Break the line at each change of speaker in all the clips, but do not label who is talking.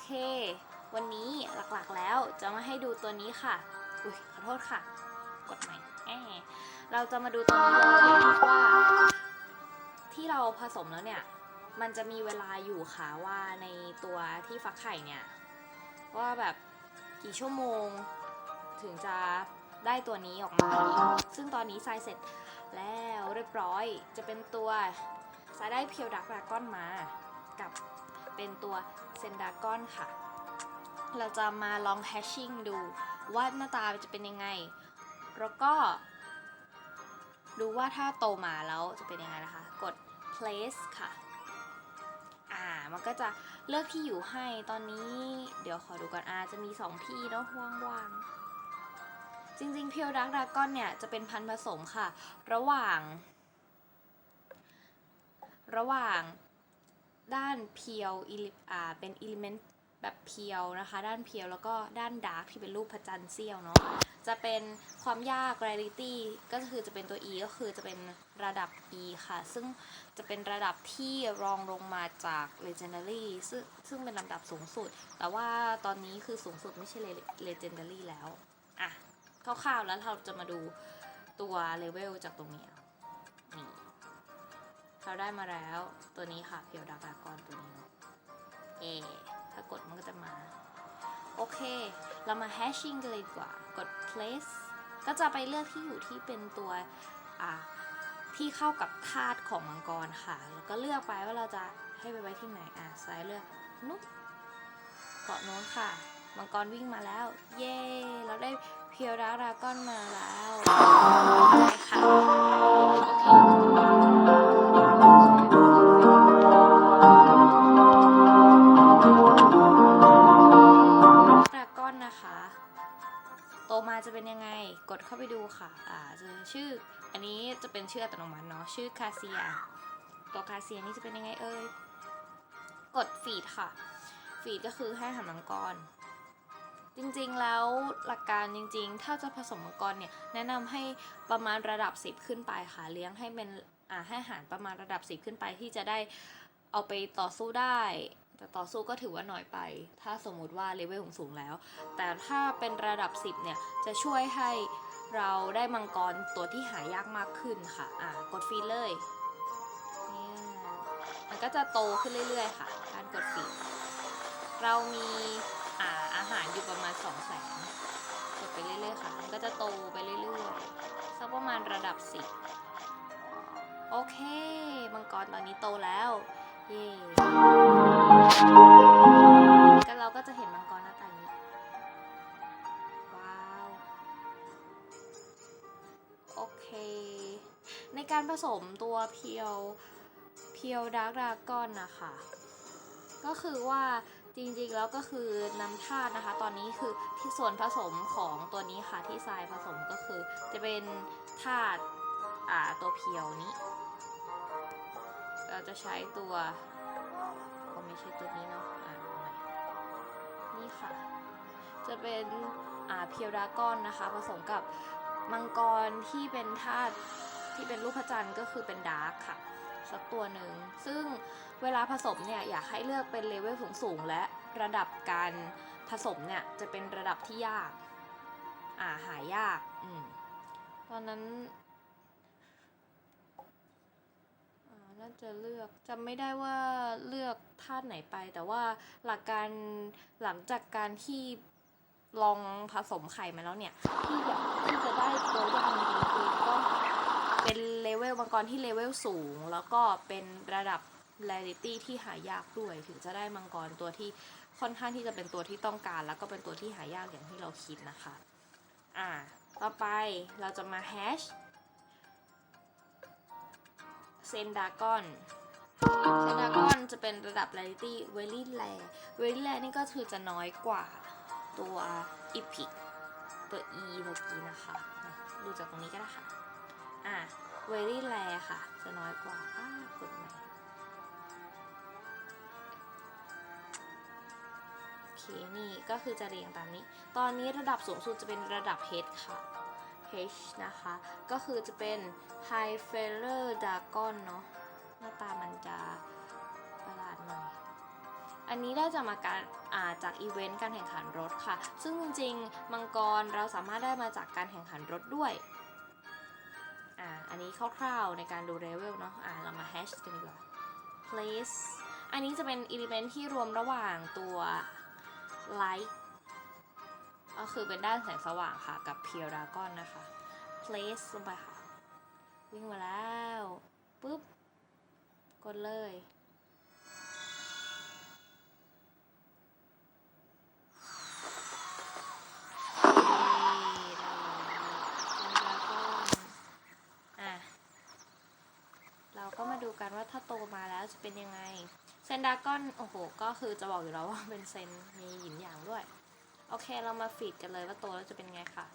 เค วันนี้หลักๆแล้วจะมาให้ดูตัวนี้ค่ะ อุ้ยขอโทษค่ะ กดใหม่แอเราจะมาดูตัวนี้เลยว่า ที่เราผสมแล้วเนี่ย มันจะมีเวลาอยู่ค่ะว่าในตัวที่ฟักไข่เนี่ย ว่าแบบกี่ชั่วโมงถึงจะได้ตัวนี้ออกมา ซึ่งตอนนี้ทรายเสร็จแล้วเรียบร้อย จะเป็นตัวทรายได้เพียวดักดากอนมา กับเป็นตัว เซนดากอนค่ะ เราจะมาลองแฮชชิ่งดูว่าหน้าตาจะเป็นยังไง แล้วก็ ดูว่าถ้าโตมาแล้วจะเป็นยังไงนะคะ กด place ค่ะ อ่า มันก็จะเลือกที่อยู่ให้ตอนนี้ เดี๋ยวขอดูก่อนอาจะมี 2 ที่เนาะว่างๆ จริงๆเพียวดักดากอนเนี่ย จะเป็นพันธุ์ผสมค่ะ ระหว่าง ระหว่าง ด้านเพียวอิลิอ่าเป็นอิเลเมนต์แบบเพียวนะคะ ด้านเพียวแล้วก็ด้านดาร์กที่เป็นรูปพระจันทร์เสี้ยวเนาะจะเป็นความยาก rarity ก็คือจะเป็นตัว E ก็คือจะเป็นระดับ E ค่ะ ซึ่งจะเป็นระดับที่รองลงมาจาก legendary ซึ่งซึ่งเป็นลำดับสูงสุด แต่ว่าตอนนี้คือสูงสุดไม่ใช่ le- legendary แล้ว อะคร่าวๆแล้วเราจะมาดูตัวเลเวลจากตรงนี้เเราได้มาแล้วตัวนี้ค่ะเพียวดากากอนตัวนี้เนาะเอถ้ากดมันก็จะมา โอเค เรามา hashing กันเลยดีกว่า กด place ก็จะไปเลือกที่อยู่ที่เป็นตัวอ่าที่เข้ากับธาตุของมังกรค่ะ แล้วก็เลือกไปว่าเราจะให้ไปไว้ที่ไหน อะซ้ายเลือกนุ๊กเกาะโน้นค่ะ มังกรวิ่งมาแล้ว เย้ เราได้เพียวดาราก้อนมาแล้วใช่ค่ะ ชื่อคาเซีย ตัวคาเซียนี่จะเป็นยังไงเอ่ย กดฟีดค่ะ ฟีดก็คือให้อาหารมังกร จริงๆแล้วหลักการจริงๆ ถ้าจะผสมมังกรเนี่ยแนะนำให้ประมาณระดับ 10 ขึ้นไปค่ะ เลี้ยงให้เป็นอ่าให้อาหารประมาณระดับ 10 ขึ้นไปที่จะได้เอาไปต่อสู้ได้แต่ต่อสู้ก็ถือว่าน้อยไป ถ้าสมมุติว่าเลเวลสูงแล้ว แต่ถ้าเป็นระดับ 10 เนี่ย จะช่วยให้ เราได้มังกรตัวที่หายากมากขึ้นค่ะ อ่ากดฟีดเลยเนี่ยมันก็จะโตขึ้นเรื่อยๆ ค่ะ การกดฟีดเรามีอ่าอาหารอยู่ประมาณ2 0 0แสนกดไปเรื่อยๆ ค่ะ มันก็จะโตไปเรื่อยๆ สักประมาณระดับ10โอเค มังกรตอนนี้โตแล้ว เย่ ผสมตัวเพียวเพียวดาร์กดากอนนะคะก็คือว่าจริงๆแล้วก็คือน้ำธาตุนะคะ ตอนนี้คือที่ส่วนผสมของตัวนี้ค่ะที่ทรายผสมก็คือ จะเป็นธาตุอ่าตัวเพียวนี้ เราจะใช้ตัวก็ไม่ใช่ตัวนี้เนาะอ่านี่ค่ะ จะเป็นอ่าเพียวดากอนนะคะ ผสมกับมังกรที่เป็นธาตุ ที่เป็นรูปพระจันทร์ก็คือเป็นดาร์กค่ะ สักตัวหนึ่ง ซึ่งเวลาผสมเนี่ยอยากให้เลือกเป็นเลเวลสูงๆ และระดับการผสมเนี่ยจะเป็นระดับที่ยาก อ่าหายาก อืม ตอนนั้นน่าจะเลือกจำไม่ได้ว่าเลือกธาตุไหนไป แต่ว่าหลักการหลังจากการที่ลองผสมไข่มาแล้วเนี่ย ที่อยากที่จะได้ตัวยากจริงๆคือต้อง เลเวลมังกรที่เลเวลสูง แล้วก็เป็นระดับ rarity ที่หายากด้วย ถึงจะได้มังกรตัวที่ค่อนข้างที่จะเป็นตัวที่ต้องการ แล้วก็เป็นตัวที่หายากอย่างที่เราคิดนะคะ อ่า ต่อไปเราจะมา hash เซนดากอนเซนดากอนจะเป็นระดับ rarity very rare very rare นี่ก็คือจะน้อยกว่าตัว epic ตัว e เมื่อกี้นะคะ ดูจากตรงนี้ก็ได้ค่ะ อ่ะ very rare ค่ะ จะน้อยกว่าอ่ากดใหม่โอเคนี่ก็คือจะเรียงตามนี้ ตอนนี้ระดับสูงสุดจะเป็นระดับ H ค่ะ H นะคะ ก็คือจะเป็น High Feather Dragon เนาะหน้าตามันจะประหลาดหน่อย อันนี้ได้จากมาการาจากอีเวนต์การแข่งขันรถค่ะ ซึ่งจริงๆ มังกรเราสามารถได้มาจากการแข่งขันรถด้วย อันนี้คร่าวๆในการดูเลเวลเนาะอ่าเรามาแฮชกันดีกว่า place อันนี้จะเป็นอิเลเมนที่รวมระหว่างตัว light ก็คือเป็นด้านแสงสว่างค่ะ กับ pure dragon นะคะ place ลงไปค่ะ วิ่งมาแล้วปุ๊บ กดเลย อะ เราก็มาดูกัน ว่าถ้าโตมาแล้วจะเป็นยังไง เซนดากอนโอ้โห ก็คือจะบอกอยู่แล้วว่าเป็นเซนมีหยินหยางด้วย โอเคเรามาฟีดกันเลยว่าโตแล้วจะเป็นไงค่ะ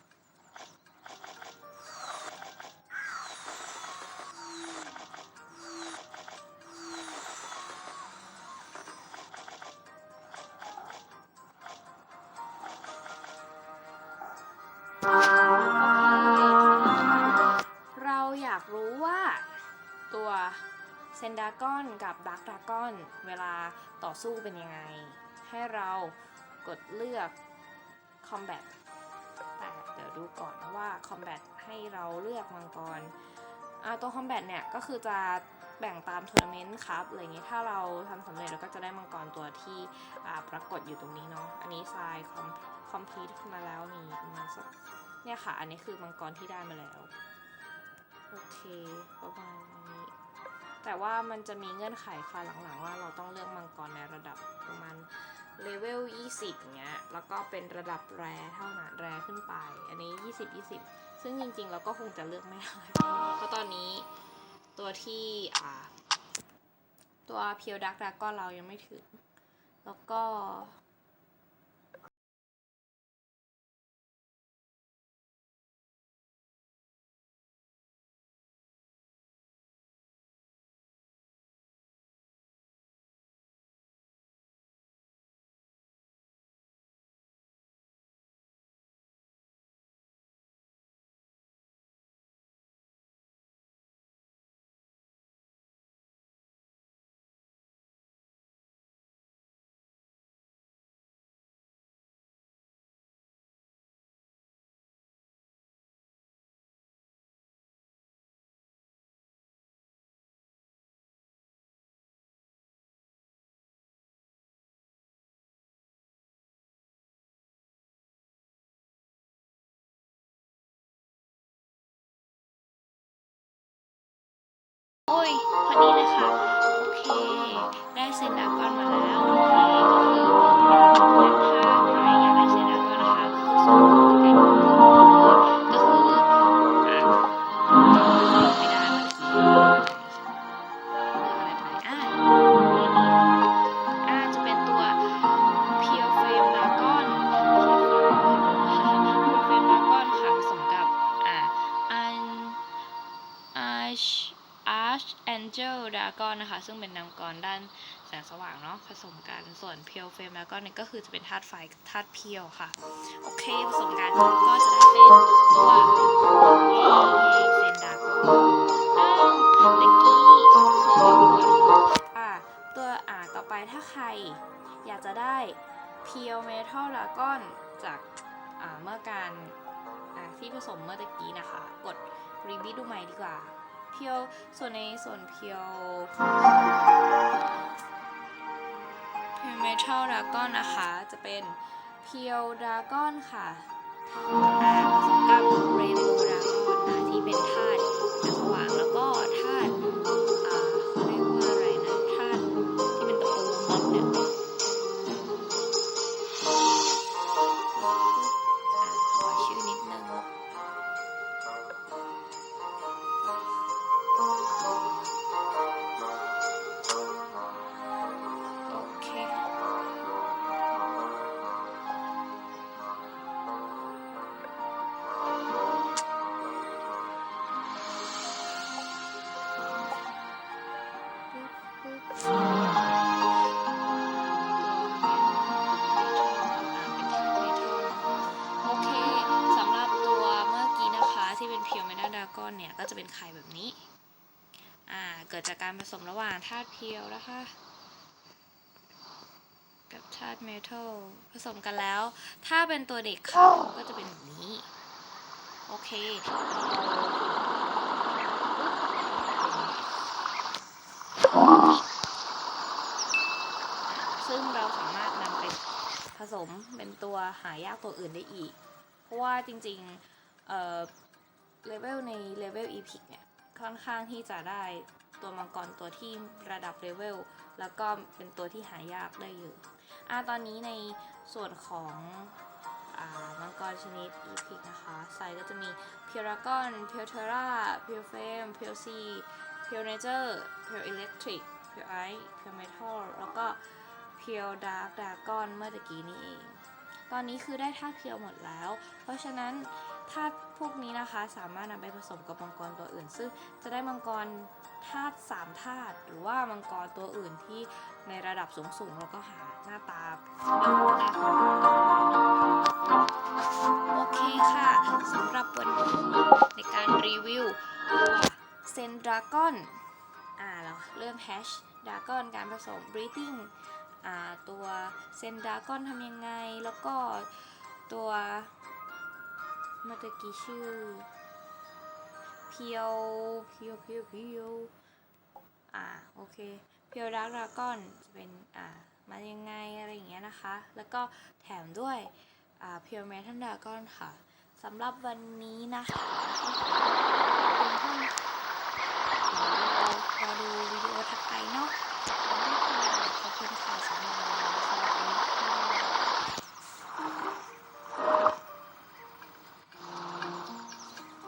เซนดากอนกับดักดากอนเวลาต่อสู้เป็นยังไง ให้เรากดเลือก Combat แต่เดี๋ยวดูก่อนว่า Combat ให้เราเลือกมังกรตัว Combat เนี่ยก็คือจะแบ่งตามทัวร์นาเมนต์ครับอะไรเงี้ยถ้าเราทำสำเร็จเราก็จะได้มังกรตัวที่ปรากฏอยู่ตรงนี้เนาะอันนี้ทรายคอมคอมพลีทมาแล้วมีประมาณสักเนี่ยค่ะ อันนี้คือมังกรที่ได้มาแล้ว โอเคประมาณ แต่ว่ามันจะมีเงื่อนไขค่ะหลังๆ ว่าเราต้องเลือกมังกรในระดับประมาณเลเวล 20อย่างเงี้ย แล้วก็เป็นระดับแรเท่านั้นแรขึ้นไป อันนี้ 20 20 ซึ่งจริงๆ เราก็คงจะเลือกไม่ได้ เพราะตอนนี้ตัวที่อ่าตัวเพียวดักดากก็เรายังไม่ถึง แล้วก็ ยพอดีเลยค่ะ โอเค ได้เซนดากอนมาแล้ว Angel Dragon นะคะ ซึ่งเป็นนำกรด้านแสงสว่างเนาะผสมกันส่วน Pure Flame Dragon เนี่ยก็คือจะเป็นธาตุไฟธาตุเพียวค่ะ โอเคผสมกันก็จะได้เป็นตัวเย่เซนดากอนอ้เมื่อกี้ขออ่าตัวอ่าต่อไปถ้าใครอยากจะได้ Pure Metal Dragon จากเมื่อการที่ผสมเมื่อตะกี้นะคะ กดรีวิวดูใหม่ดีกว่า พียว ส่วนในส่วนเพียวเพียวเมทัลดากอนนะคะ จะเป็นเพียวดากอนค่ะกับ จะเป็นไข่แบบนี้ อ่า เกิดจากการผสมระหว่างธาตุเพียวนะคะ กับธาตุเมทัลผสมกันแล้ว ถ้าเป็นตัวเด็กค่ะก็จะเป็นแบบนี้ โอเคซึ่งเราสามารถนำไปผสมเป็นตัวหายากตัวอื่นได้อีก เพราะว่าจริงๆ เลเวลในเลเวล Epic เนี่ยค่อนข้างที่จะได้ตัวมังกรตัวที่ระดับเลเวลแล้วก็เป็นตัวที่หายากได้เยอะอะตอนนี้ในส่วนของอมังกรชนิด Epic นะคะไซก็จะมี p u r a g o n p u r e Terra p u r e Flame p u r e Sea p u r e Nature p u r e Electric p u r e Ice p u r e Metal แล้วก็ p u r e Dark Dragon เมื่อตะกี้นี้เอง ตอนนี้คือได้ธาเพียวหมดแล้ว เพราะฉะนั้น ธาตุพวกนี้นะคะ สามารถนำไปผสมกับมังกรตัวอื่น ซึ่งจะได้มังกรธาตุสามธาตุหรือว่ามังกรตัวอื่นที่ในระดับสูงๆแล้วก็หาหน้าตาไม่คุ้นหน้าคุ้นตาโอเคค่ะสำหรับวันนี้ในการรีวิวตัวเซนดราก้อนอ่าเราเริ่มแฮชดราก้อนการผสม breathing อ่าตัวเซนดราก้อนทำยังไง แล้วก็ตัว เมื่อตะกี้ชื่อ เพียว เพียว เพียว เพียว อ่า โอเค เพียวดาร์กดราก้อนจะเป็น อ่า มายังไง อะไรอย่างเงี้ยนะคะ แล้วก็แถมด้วย อ่า เพียวเมทัลดราก้อนค่ะ สำหรับวันนี้นะคะเพียงเท่านี้เดี๋ยวเรารอดูวิดีโอถัดไปเนาะ